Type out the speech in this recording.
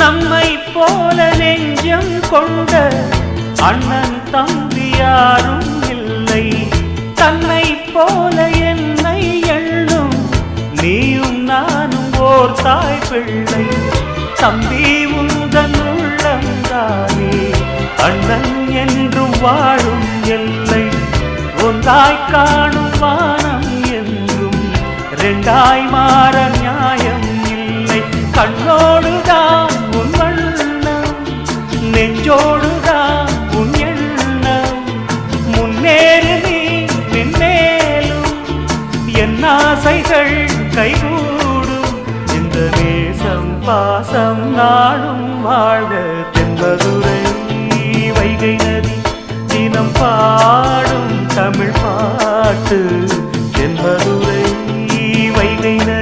நம்மை போல நெஞ்சம் கொண்ட அண்ணன் தம்பி யாரும் இல்லை. தன்னை போல என்னை எள்ளும் நீயும் நானும் ஓர் தாய் பிள்ளை. தம்பி உந்தன் உள்ளந்தானே அண்ணன் என்று வாழும் எல்லை. ஒன்றாய் காணும் வானம் என்றும் ரெண்டாய் மாற நியாயம் இல்லை. கண்ணோடுதான் நெஞ்சோடுதான் உன் எண்ணம். முன்னேறு நீ மென்மேலும் என் ஆசைகள் கைகூடும். இந்த நேசம் பாசம் நாடும் வாழ்க. தென்பதுரை வைகை நதி தினம் பாடும் தமிழ் பாட்டு. தென்பதுரை வைகை நதி